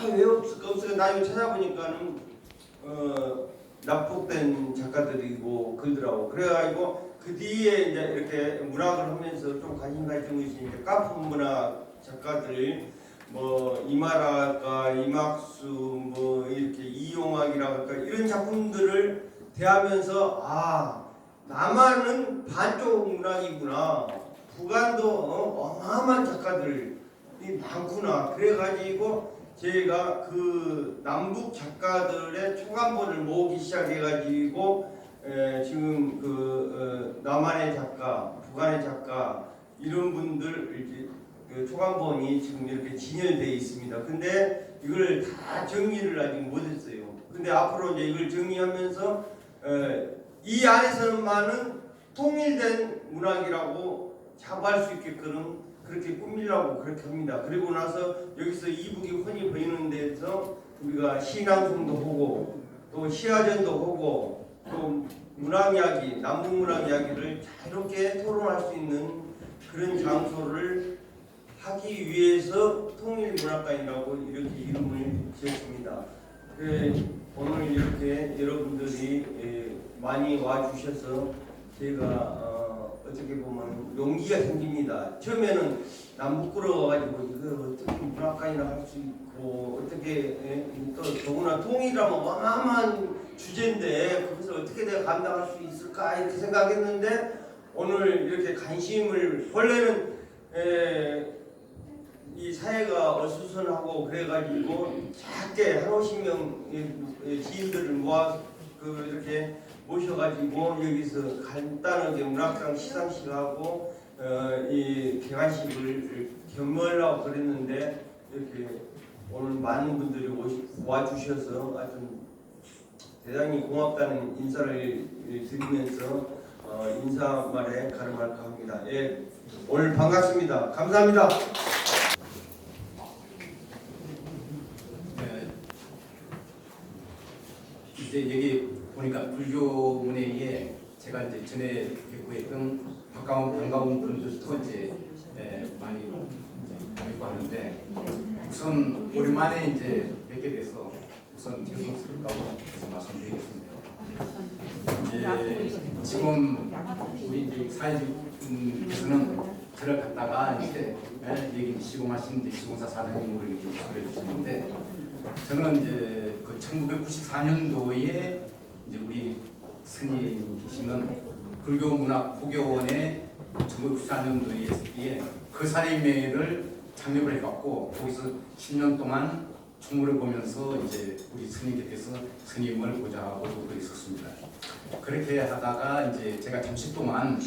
아왜 없을까 없을까 나 이거 찾아보니까는 어 납북된 작가들이고 그러더라고. 그래가지고 그 뒤에 이제 이렇게 문학을 하면서 좀 관심 가지고 있으니까 카프 문학 작가들 뭐 이마라가 이막수 뭐 이렇게 이용학이라 할까 이런 작품들을 대하면서 아 남한은 반쪽 문학이구나. 북한도 어, 어마어마한 작가들이 많구나. 그래가지고 제가 그 남북 작가들의 초간본을 모으기 시작해가지고 에, 지금 그 어, 남한의 작가, 북한의 작가 이런 분들 이렇게 그 초간본이 지금 이렇게 진열되어 있습니다. 근데 이걸 다 정리를 아직 못했어요. 근데 앞으로 이제 이걸 정리하면서 에, 이 안에서만은 통일된 문학이라고 자부할 수 있게끔 그렇게 꾸미려고 그렇게 합니다. 그리고 나서 여기서 이북이 흔히 보이는 데서 우리가 신앙송도 하고 또 시화전도 하고 또 문학 이야기, 남북 문학 이야기를 자유롭게 토론할 수 있는 그런 장소를 하기 위해서 통일 문학관이라고 이렇게 이름을 지었습니다. 그래, 오늘 이렇게 여러분들이 예, 많이 와 주셔서 제가 어, 어떻게 보면 용기가 생깁니다. 처음에는 남북으로 와가지고 이거 어떻게 문학관이나 할 수 있고 어떻게 예, 또 더구나 통일이라면 어마어마한 주제인데 거기서 어떻게 내가 감당할 수 있을까 이렇게 생각했는데 오늘 이렇게 관심을 원래는 에, 이 사회가 어수선하고 그래가지고 작게 한 50명 지인들을 모아 그 이렇게 모셔가지고 여기서 간단하게 문학상 시상식하고 어, 이 개관식을 겸하려고 그랬는데 이렇게 오늘 많은 분들이 오시, 와주셔서 아주 대단히 고맙다는 인사를 드리면서 어, 인사말에 가름할까 합니다. 예, 오늘 반갑습니다. 감사합니다. 네. 이제 여기 보니까 불교 문예에 제가 이제 전에 뵙고 했던 반가운 반가운 분들도 이제 예, 많이 뵙고 하는데 우선 오랜만에 이제 뵙게 돼서 우선 죄송스럽다고 말씀드리겠습니다. 이제 지금 우리 이제 사회주께서는 저를 갖다가 이제 예, 여기 시공하신 이제 시공사 사장님으로 이렇게 소개해 주셨는데 저는 이제 그 1994년도에 이제 우리 스님이시는 불교문학 포교원의 1994년도에 그 사림회를 창립을 해갖고 거기서 10년 동안 총무를 보면서 이제 우리 스님께서 스님을 보좌하고 그랬었습니다. 그렇게 하다가 이제 제가 잠시 동안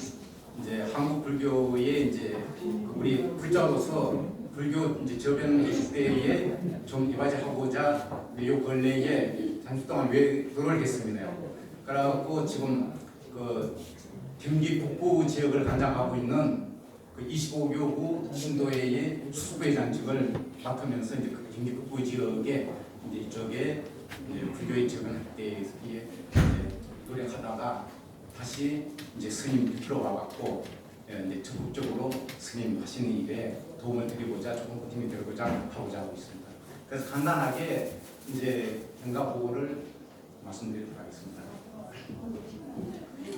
이제 한국 불교의 이제 그 우리 불자로서 불교 이제 저변 때에 좀 이바지하고자 요 근래에 잠시 동안 외도를 했습니다. 그래갖고 지금 그 경기 북부 지역을 관장하고 있는 그 25교구 신도회의 수구회 장직을 맡으면서 이제 그 경기 북부 지역에 이제 이쪽에 이제 불교의 적응할 때에 노력하다가 다시 이제 스님 밑으로 와갖고 예, 이제 적극적으로 스님 하시는 일에 도움을 드리고자 조금 힘이 되고자 하고자 하고 있습니다. 그래서 간단하게 이제 경과 보고를 말씀드리도록 하겠습니다.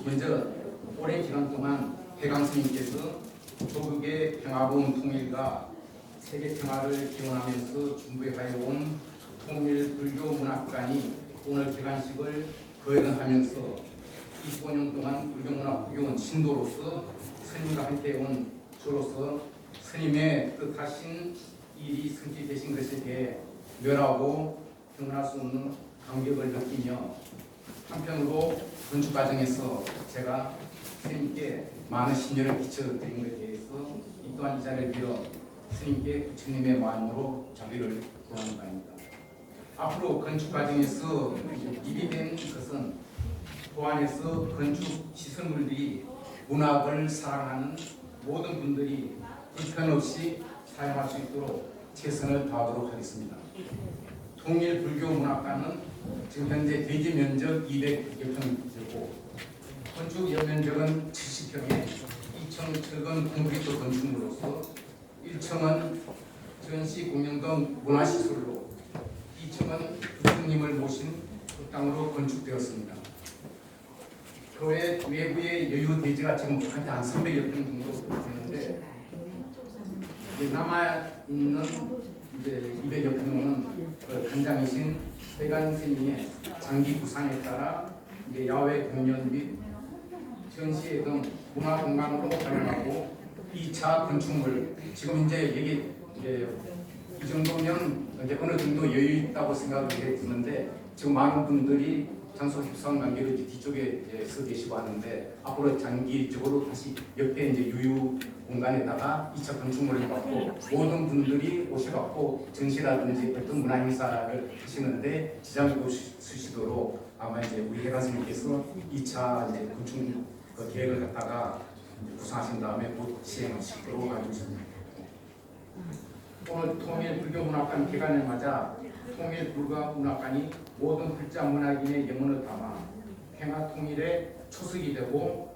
먼저 오랜 기간 동안 해강 스님께서 조국의 평화로운 통일과 세계 평화를 기원하면서 준비해온 통일 불교 문학관이 오늘 개관식을 거행하면서 25년 동안 불교문화 구교원 신도로서 스님과 함께 온 저로서 스님의 뜻하신 일이 성취되신 것에 대해 멸하고 평안할 수 없는 감격을 느끼며 한편으로 건축 과정에서 제가 스님께 많은 신뢰를 끼쳐드린 것에 대해서 이 또한 이 자리를 빌어 스님께 부처님의 마음으로 자비를 구하는 바입니다. 앞으로 건축 과정에서 일이 된 것은 보안에서 건축 시설물들이 문학을 사랑하는 모든 분들이 불편 없이 사용할 수 있도록 최선을 다하도록 하겠습니다. 통일 불교 문학관은 지금 현재 대지 면적 200여 평이고 건축 연면적은 70평에 2층 철근 콘크리트 건축물로서 1층은 전시 등 문화시설로 예수님을 모신 그 땅으로 건축되었습니다. 교회 외부의 여유 대지가 지금 한 300여 평 정도 되는데 이제 남아 있는 이제 200여 평은 그 단장이신 회관 스님의 장기 부상에 따라 이제 야외 공연 및 전시회 등 문화 공간으로 활용하고 2차 건축물 지금 이제 여기 이제 이 정도면 이제 어느 정도 여유 있다고 생각이 드는데 지금 많은 분들이 장소 협상 이제 뒤쪽에 서 계시고 하는데 앞으로 장기적으로 다시 옆에 이제 유유 공간에다가 2차 건축물을 갖고 모든 분들이 오셔갖고 전시라든지 어떤 문화 행사를 하시는데 지장이 없으시도록 아마 이제 우리 회관스님께서 2차 이제 건축 그 계획을 갖다가 구상하신 다음에 곧 시행하시도록 알고 있습니다. 오늘 통일 불교 문학관 개관을 맞아 통일 불교 문학관이 모든 글자 문학인의 영혼을 담아 평화 통일의 초석이 되고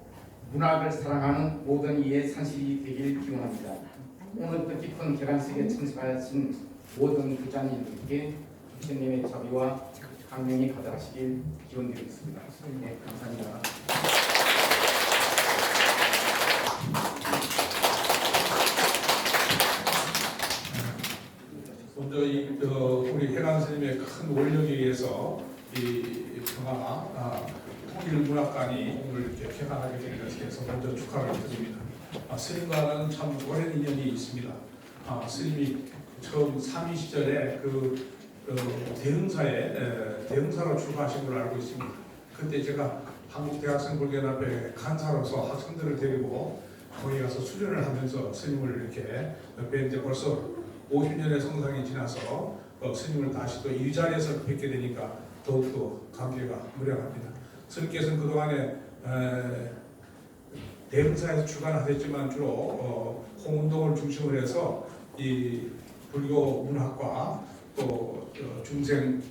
문학을 사랑하는 모든 이의 산실이 되길 기원합니다. 오늘 뜻깊은 개관식에 참석하신 모든 글자님들께 부처님의 자비와 강명이 가득하시길 기원드리겠습니다. 네, 감사합니다. 먼저 이 어, 우리 해관 스님의 큰 원력에 의해서 이 평화 아, 통일 문학관이 오늘 이렇게 개관하게 된 것에 대해서 먼저 축하를 드립니다. 아, 스님과는 참 오랜 인연이 있습니다. 아, 스님이 처음 삼위 시절에 그, 그 대흥사에 에, 대흥사로 출가하신 걸로 알고 있습니다. 그때 제가 한국 대학생 불교연합회 간사로서 학생들을 데리고 거기 가서 수련을 하면서 스님을 이렇게 뵀는데 벌써 50년의 성상이 지나서 어, 스님을 다시 또 이 자리에서 뵙게 되니까 더욱더 감개가 무량합니다. 스님께서는 그동안에 에, 대흥사에서 출간하셨지만 주로 어, 홍운동을 중심으로 해서 이 불교 문학과 또 어, 중생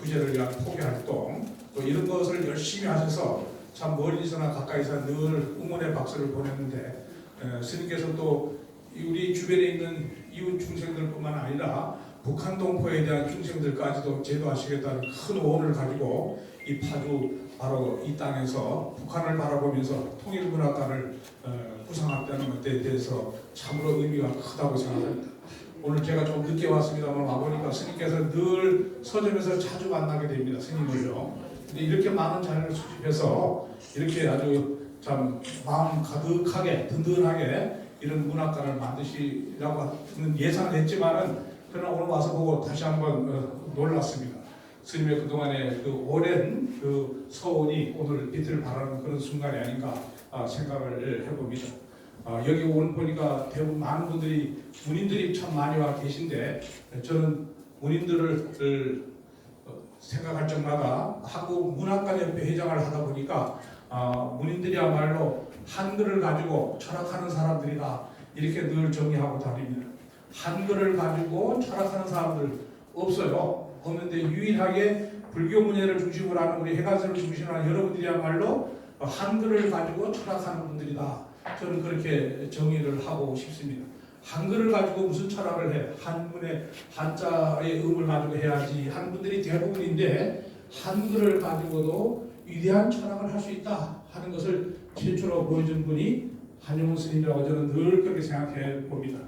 구제를 위한 포교 활동 또 이런 것을 열심히 하셔서 참 멀리서나 가까이서 늘 응원의 박수를 보냈는데 에, 스님께서 또 우리 주변에 있는 이웃 중생들뿐만 아니라 북한 동포에 대한 중생들까지도 제도하시겠다는 큰 오원을 가지고 이 파주 바로 이 땅에서 북한을 바라보면서 통일문화관을 어, 구상했다는 것에 대해서 참으로 의미가 크다고 생각합니다. 오늘 제가 좀 늦게 왔습니다만 와보니까 스님께서 늘 서점에서 자주 만나게 됩니다. 스님을요. 근데 이렇게 많은 자료를 수집해서 이렇게 아주 참 마음 가득하게 든든하게 이런 문학관을 만드시라고 하는 예상을 했지만은 그러나 오늘 와서 보고 다시 한번 어, 놀랐습니다. 스님의 그동안의 그 오랜 그 서원이 오늘 빛을 발하는 그런 순간이 아닌가 아, 생각을 해봅니다. 아, 여기 오늘 보니까 대부분 많은 분들이 문인들이 참 많이 와 계신데 저는 문인들을 어, 생각할 적마다 한국 문학관협회 회장을 하다 보니까 아, 문인들이야말로 한글을 가지고 철학하는 사람들이다 이렇게 늘 정의하고 다닙니다. 한글을 가지고 철학하는 사람들 없어요. 없는데 유일하게 불교 문예를 중심으로 하는 우리 해가설을 중심으로 하는 여러분들이야말로 한글을 가지고 철학하는 분들이다. 저는 그렇게 정의를 하고 싶습니다. 한글을 가지고 무슨 철학을 해? 한문의 한자의 음을 가지고 해야지 하는 분들이 대부분인데 한글을 가지고도 위대한 철학을 할 수 있다 하는 것을 최초로 보여준 분이 한영훈 스님이라고 저는 늘 그렇게 생각해 봅니다.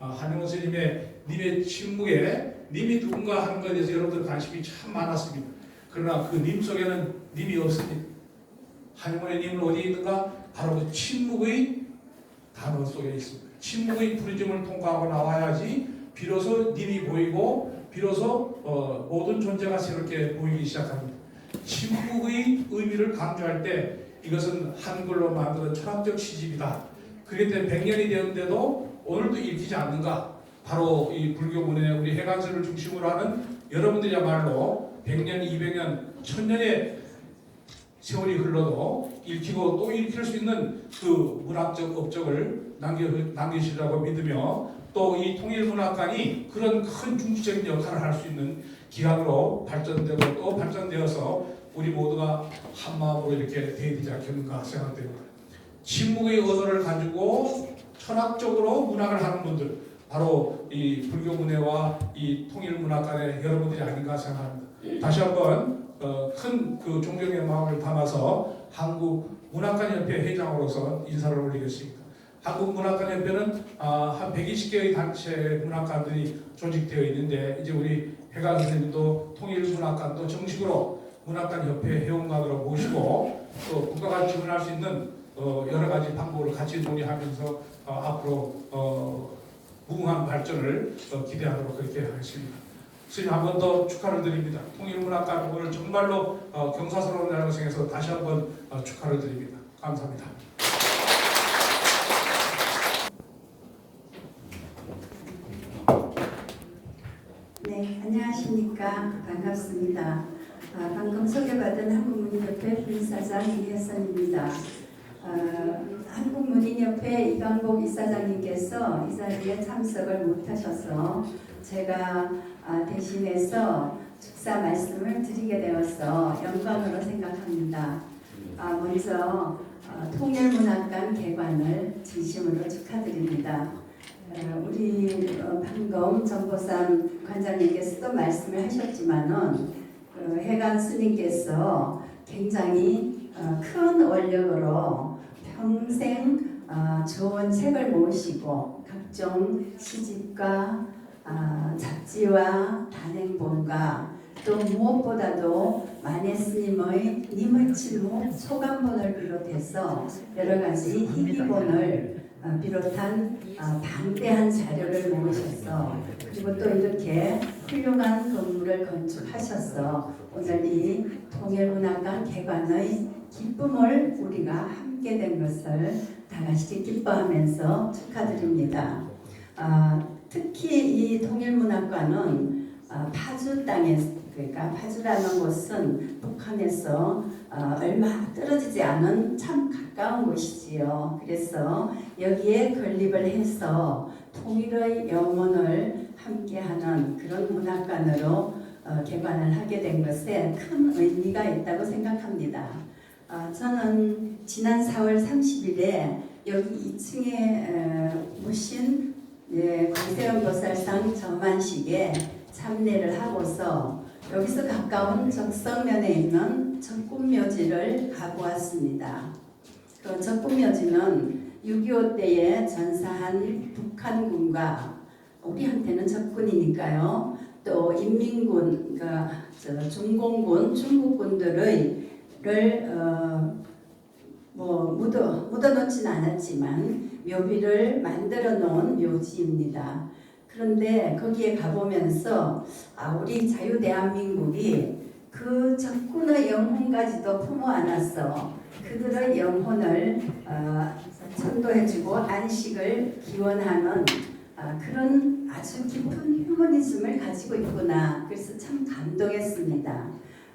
아, 한영훈 스님의 님의 침묵에 님이 누군가 하는 것에 대해서 여러분들 관심이 참 많았습니다. 그러나 그 님 속에는 님이 없습니다. 한영훈의 님은 어디에 있는가? 바로 그 침묵의 단어 속에 있습니다. 침묵의 프리즘을 통과하고 나와야지 비로소 님이 보이고 비로소 어, 모든 존재가 새롭게 보이기 시작합니다. 침묵의 의미를 강조할 때 이것은 한글로 만드는 철학적 시집이다. 때문에 100년이 되었는데도 오늘도 읽히지 않는가? 바로 이 불교 문의 우리 해관설을 중심으로 하는 여러분들이야말로 100년, 200년, 1000년의 세월이 흘러도 읽히고 또 읽힐 수 있는 그 문학적 업적을 남겨, 남기시라고 믿으며 또 이 통일문학관이 그런 큰 중추적인 역할을 할 수 있는 기관으로 발전되고 또 발전되어서 우리 모두가 한 마음으로 이렇게 대되지 않겠는가 생각됩니다. 침묵의 언어를 가지고 철학적으로 문학을 하는 분들 바로 이 불교 문예와 이 통일 문화 간의 여러분들이 아닌가 생각합니다. 다시 한번 어, 큰그 존경의 마음을 담아서 한국 문학관 협회 회장으로서 인사를 올리겠습니다. 한국 문학관 협회는 아, 한 120개의 단체 문학관들이 조직되어 있는데 이제 우리 회관 선생님도 통일 문학관도 정식으로 문학관 협회 회원관으로 모시고 또 국가가 지원할 수 있는 어, 여러 가지 방법을 같이 논의하면서 어, 앞으로 어, 무궁한 발전을 어, 기대하도록 그렇게 하겠습니다. 스님 한 번 더 축하를 드립니다. 통일문학관 오늘 정말로 어, 경사스러운 날을 생해서 다시 한번 어, 축하를 드립니다. 감사합니다. 네, 안녕하십니까. 반갑습니다. 아, 방금 소개받은 한국문인협회 부이사장 이혜선입니다. 아, 한국문인협회 이강복 이사장님께서 이 자리에 참석을 못하셔서 제가 아, 대신해서 축사 말씀을 드리게 되어서 영광으로 생각합니다. 아, 먼저 아, 통일문학관 개관을 진심으로 축하드립니다. 어, 우리 어, 방금 정보산 관장님께서도 말씀을 하셨지만은 그 해관 스님께서 굉장히 어, 큰 원력으로 평생 어, 좋은 책을 모으시고 각종 시집과 아, 잡지와 단행본과 또 무엇보다도 만해 스님의 님의 칠목 소감본을 비롯해서 여러 가지 희귀본을 어, 비롯한 어, 방대한 자료를 모으셔서 그리고 또 이렇게 훌륭한 건물을 건축하셔서 오늘 이 통일문화관 개관의 기쁨을 우리가 함께 된 것을 다 같이 기뻐하면서 축하드립니다. 아, 특히 이 통일문학관은 아, 파주 땅에 그러니까 파주라는 곳은 북한에서 어, 얼마 떨어지지 않은 참 가까운 곳이지요. 그래서 여기에 건립을 해서 통일의 영혼을 함께하는 그런 문학관으로 어, 개관을 하게 된 것에 큰 의미가 있다고 생각합니다. 어, 저는 지난 4월 30일에 여기 2층에 모신 예, 광세음 보살상 점안식에 참례를 하고서 여기서 가까운 적성면에 있는 적군묘지를 가고 왔습니다. 그 적군묘지는 6.25 때에 전사한 북한군과 우리한테는 적군이니까요. 또 인민군, 그러니까 저 중공군, 중국군들의 를 어, 뭐 묻어 묻어놓지는 않았지만 묘비를 만들어 놓은 묘지입니다. 그런데 거기에 가보면서 아 우리 자유 대한민국이 그 적군의 영혼까지도 품어 안았어 그들의 영혼을 어, 선도해주고 안식을 기원하는 아, 그런 아주 깊은 휴머니즘을 가지고 있구나. 그래서 참 감동했습니다.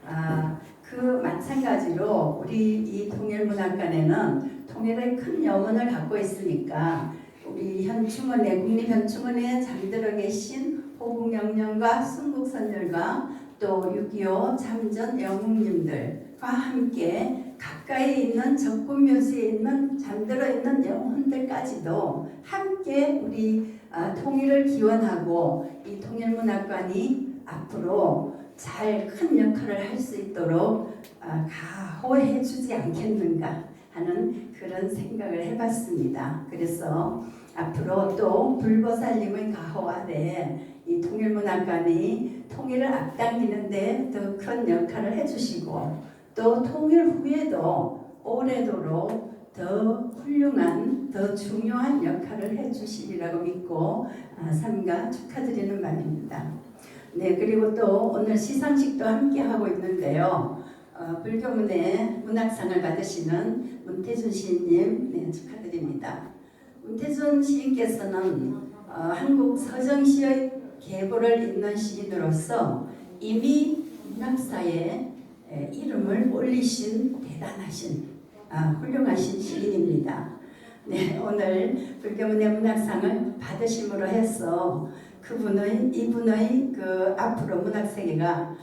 아, 그 마찬가지로 우리 이 통일문학관에는 통일의 큰 영혼을 갖고 있으니까 우리 현충원에 국립현충원에 잠들어 계신 호국영령과 순국선열과 또 6.25 참전 영웅님들과 함께 가까이 있는 적군묘지에 있는 잠들어 있는 영혼들까지도 함께 우리 아, 통일을 기원하고 이 통일문학관이 앞으로 잘 큰 역할을 할 수 있도록 아, 가호해 주지 않겠는가 하는 그런 생각을 해봤습니다. 그래서 앞으로 또 불보살님의 가호 아래 이 통일문학관이 통일을 앞당기는데 더 큰 역할을 해주시고 또 통일 후에도 오래도록 더 훌륭한 더 중요한 역할을 해주시리라고 믿고 아, 삼가 축하드리는 바입니다. 네 그리고 또 오늘 시상식도 함께 하고 있는데요. 어, 불교문의 문학상을 받으시는 문태준 시인님 네, 축하드립니다. 문태준 시인께서는 어, 한국 서정시의 계보를 잇는 시인으로서 이미 문학사에 에, 이름을 올리신 대단하신 아, 훌륭하신 시인입니다. 네, 오늘 불교문의 문학상을 받으심으로 해서 그분의 이분의 그 앞으로 문학 세계가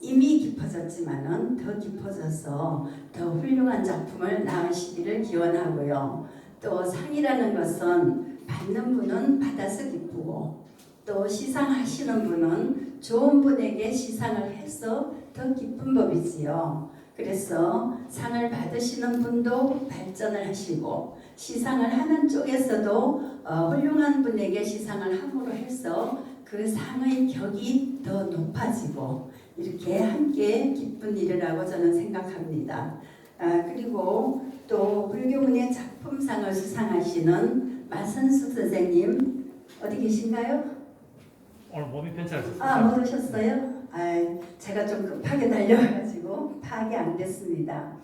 이미 깊어졌지만은 더 깊어져서 더 훌륭한 작품을 낳으시기를 기원하고요. 또 상이라는 것은 받는 분은 받아서 기쁘 기쁘고 또 시상하시는 분은 좋은 분에게 시상을 해서 더 기쁜 법이지요. 그래서 상을 받으시는 분도 발전을 하시고 시상을 하는 쪽에서도 어, 훌륭한 분에게 시상을 함으로 해서 그 상의 격이 더 높아지고 이렇게 함께 기쁜 일이라고 저는 생각합니다. 아, 그리고 또 불교문의 작품상을 수상하시는 마선숙 선생님 어디 계신가요? 오늘 몸이 괜찮으셨어요? 아 모르셨어요? 아 제가 좀 급하게 달려가지고 파악이 안 됐습니다.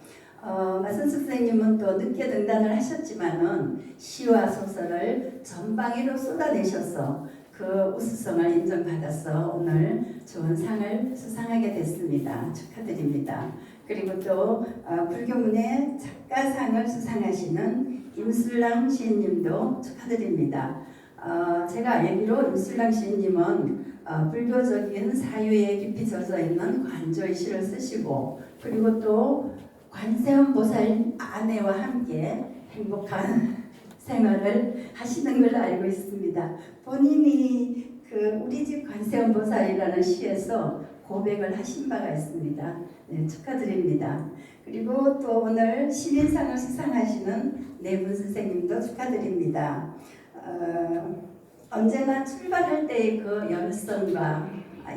어, 마선숙 선생님은 또 늦게 등단을 하셨지만은 시와 소설을 전방위로 쏟아내셔서 그 우수성을 인정받아서 오늘 좋은 상을 수상하게 됐습니다. 축하드립니다. 그리고 또 어, 불교문의 작가상을 수상하시는 임술랑 시인님도 축하드립니다. 어, 제가 알기로 임술랑 시인님은 어, 불교적인 사유에 깊이 젖어 있는 관조의 시를 쓰시고 그리고 또 관세음 보살 아내와 함께 행복한 생활을 하시는 걸로 알고 있습니다. 본인이 그 우리 집 관세음 보살이라는 시에서 고백을 하신 바가 있습니다. 네, 축하드립니다. 그리고 또 오늘 신인상을 수상하시는 네 분 선생님도 축하드립니다. 어, 언제나 출발할 때의 그 열성과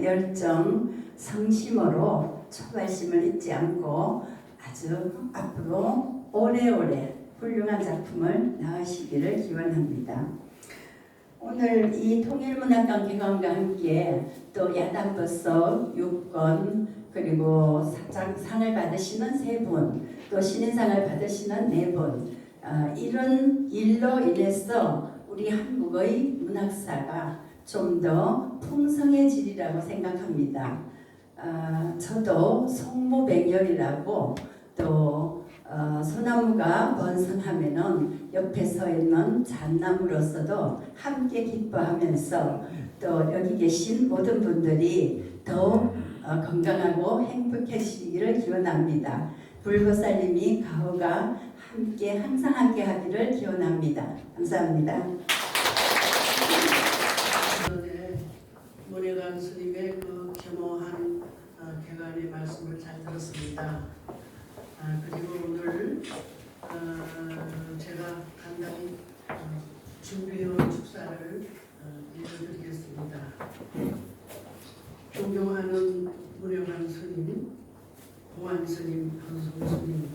열정, 성심으로 초발심을 잊지 않고 아주 앞으로 오래오래 훌륭한 작품을 나으시기를 기원합니다. 오늘 이 통일문학관 개관과 함께 또 야단버섯 6건 그리고 상을 받으시는 세 분, 또 신인상을 받으시는 네 분, 아, 이런 일로 인해서 우리 한국의 문학사가 좀 더 풍성해지리라고 생각합니다. 아, 저도 송무백열이라고 또 어, 소나무가 번성하면은 옆에 서 있는 잣나무로서도 함께 기뻐하면서 또 여기 계신 모든 분들이 더욱 어, 건강하고 행복해지기를 기원합니다. 불보살님이 가호가 함께 항상 함께 하기를 기원합니다. 감사합니다. 전에 문혜관 스님의 그 겸허한 어, 개관의 말씀을 잘 들었습니다. 아, 그리고 오늘 어, 제가 간단히 어, 준비해온 축사를 어, 읽어드리겠습니다. 존경하는 문혜관 스님, 공안 스님, 한송 스님,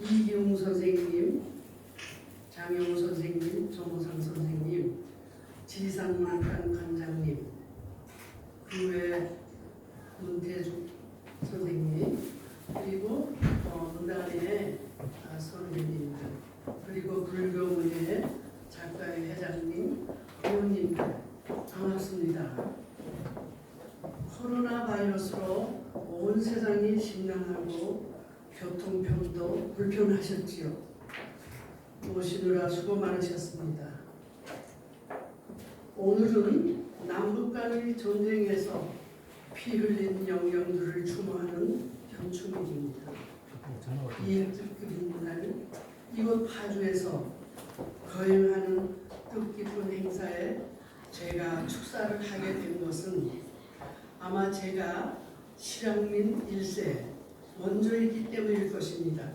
이기웅 선생님, 장영호 선생님, 정호상 선생님, 지상문학관 관장님, 그 외 문태숙 선생님, 그리고 어, 문단의 아, 선배님들, 그리고 불교문예 작가의 회장님, 의원님들 반갑습니다. 코로나 바이러스로 온 세상이 심란하고 교통편도 불편하셨지요. 오시느라 수고 많으셨습니다. 오늘은 남북 간의 전쟁에서 피 흘린 영령들을 추모하는 현충일입니다. 이 뜻깊은 날 이곳 파주에서 거행하는 뜻깊은 행사에 제가 축사를 하게 된 것은 아마 제가 실향민 일세 원조이기 때문일 것입니다.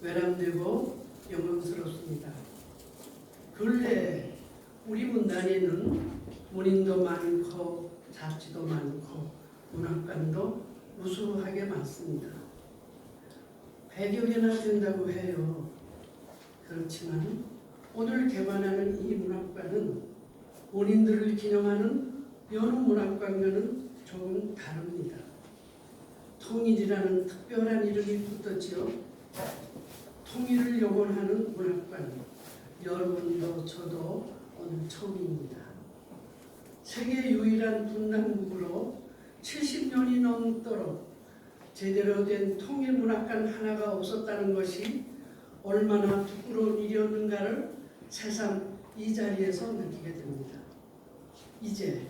외람되고 영광스럽습니다. 근래 우리 문단에는 문인도 많고 잡지도 많고 문학관도 무수하게 많습니다. 100여 개나 된다고 해요. 그렇지만 오늘 개관하는 이 문학관은 본인들을 기념하는 여러 문학관과는 조금 다릅니다. 통일이라는 특별한 이름이 붙었지요. 통일을 영원하는 문학관. 여러분도 저도 오늘 처음입니다. 세계 유일한 분당국으로 70년이 넘도록 제대로 된 통일문학관 하나가 없었다는 것이 얼마나 부끄러운 일이었는가를 새삼 이 자리에서 느끼게 됩니다. 이제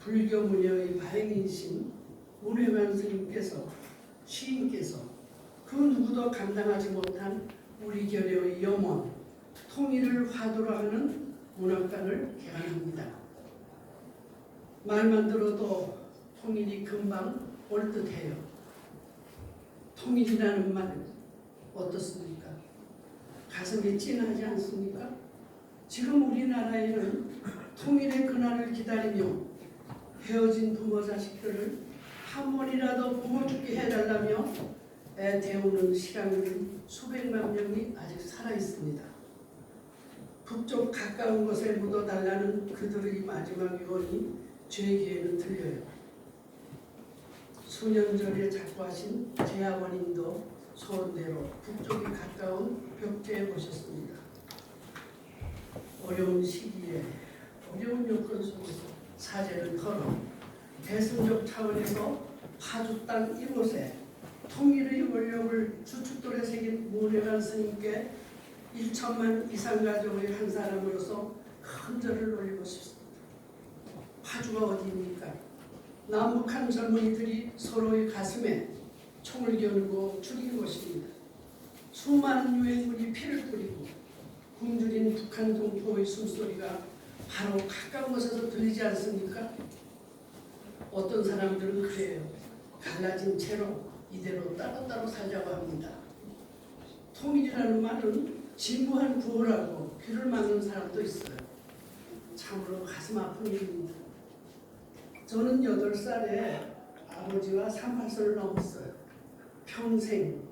불교 문여의 발행이신 문회관 스님께서 시인께서 그 누구도 감당하지 못한 우리 결여의 염원 통일을 화두로 하는 문학관을 개관합니다. 말만 들어도 통일이 금방 올 듯해요. 통일이라는 말 어떻습니까? 가슴이 찐하지 않습니까? 지금 우리나라에는 통일의 그날을 기다리며 헤어진 부모 자식들을 한 번이라도 보고 죽게 해달라며 애태우는 시간들 수백만 명이 아직 살아 있습니다. 북쪽 가까운 곳에 묻어달라는 그들의 마지막 유언이 제 귀에는 들려요. 수년 전에 작고하신 제 아버님도 소원대로 북쪽이 가까운 벽제에 오셨습니다. 어려운 시기에 어려운 여건 속에서 사제를 털어 대승적 차원에서 파주 땅 이곳에 통일의 원력을 주춧돌에 새긴 문혜관 스님께 1천만 이상 가족의 한 사람으로서 큰 절을 올리고 싶습니다. 파주가 어디입니까? 남북한 젊은이들이 서로의 가슴에 총을 겨누고 죽인 곳입니다. 수많은 유해군이 피를 뿌리고 굶주린 북한 동포의 숨소리가 바로 가까운 곳에서 들리지 않습니까? 어떤 사람들은 그래요. 갈라진 채로 이대로 따로따로 살자고 합니다. 통일이라는 말은 진부한 구호라고 귀를 막는 사람도 있어요. 참으로 가슴 아픈 일입니다. 저는 8살에 아버지와 38선을 넘었어요. 평생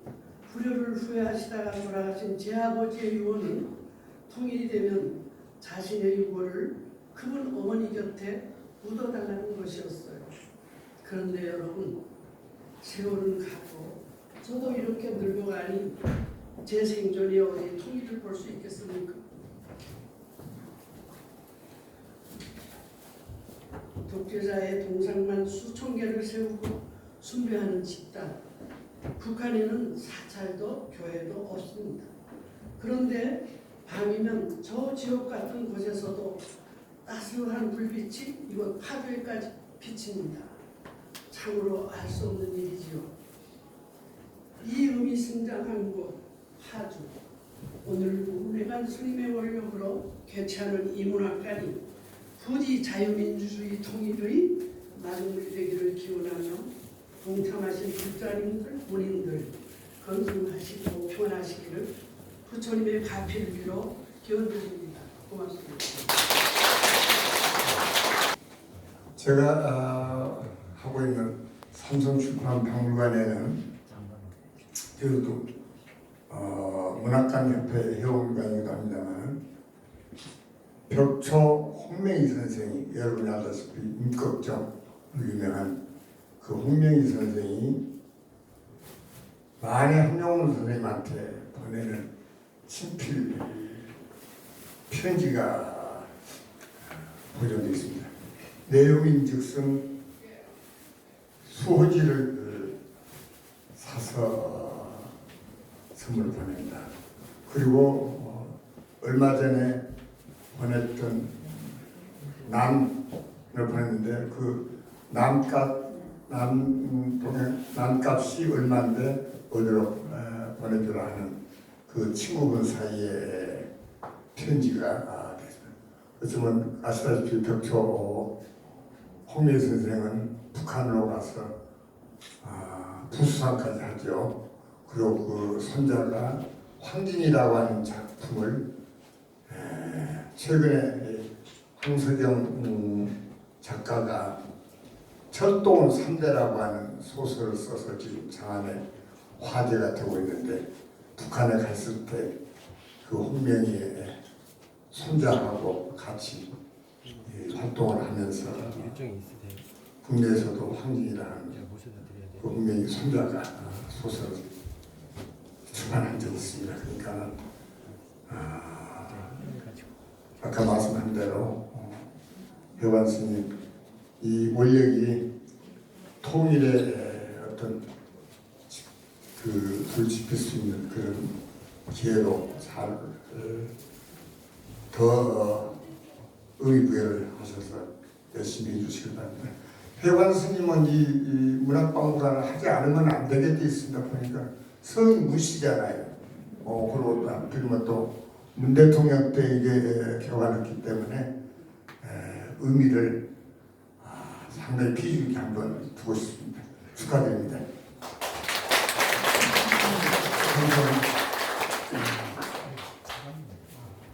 불효를 후회하시다가 돌아가신 제 아버지의 유언은 통일이 되면 자신의 유골을 그분 어머니 곁에 묻어달라는 것이었어요. 그런데 여러분 세월은 가고 저도 이렇게 늙어가니 제 생존이 어디 통일을 볼 수 있겠습니까? 독재자의 동상만 수천 개를 세우고 숭배하는 집단 북한에는 사찰도 교회도 없습니다. 그런데 밤이면 저 지옥 같은 곳에서도 따스한 불빛이 이곳 파주에까지 비칩니다. 참으로 알 수 없는 일이지요. 이 음이 승장한 곳 파주 오늘 문해관 스님의 원력으로 개최하는 이 문학관이 부디 자유민주주의 통일의 마중물이 되기를 기원하며 동참하신 국장님들, 본인들 건승하시고 평안하시기를 부처님의 가피를 빌어 기원드립니다. 고맙습니다. 제가 아, 하고 있는 삼성출판박물관에는 저도 어, 문학관 협회 회원관이기도 합니다만 벽초 홍명희 선생이 여러분이 알다시피 임꺽정 유명한 그 홍명희 선생이 만해 한용운 선생님한테 보내는 친필 편지가 보존되어 있습니다. 내용인즉슨 수호지를 사서 선물을 보낸다. 그리고 어, 얼마 전에 보냈던 남을 보냈는데 그 남값 남 동행 남값이 얼마인데 어디로 에, 보내주라 하는 그 친구분 사이에 편지가 아, 됐습니다. 그렇지만 아시다시피 벽초 홍미 선생은 북한으로 가서 아, 부수상까지 하죠. 그리고 그 손자가 황진이라고 하는 작품을 에, 최근에 황석영 음, 작가가 철도원 3대라고 하는 소설을 써서 지금 장안에 화제가 되고 있는데 북한에 갔을 때 그 홍명희의 손자하고 같이 이 활동을 하면서? 국내에서도 황진이라는. 그 분명히 손자가 소설을 출판한 적이 있습니다. 그러니까. 아까 말씀한 대로 어, 회관 스님 이 원력이 통일의 어떤 그 지필 수 있는 그런 기회로 잘더 의의부여를 하셔서 열심히 해주시길 바랍니다. 회관 스님은 이, 이 문학박물관을 하지 않으면 안 되게 돼 있습니다. 보니까 성이 무시잖아요. 어, 그리고 또 그러면 또 문 대통령 때 이게 개관했기 때문에 에, 의미를 아, 상당히 비중 있게 한번 두고 싶습니다. 축하드립니다.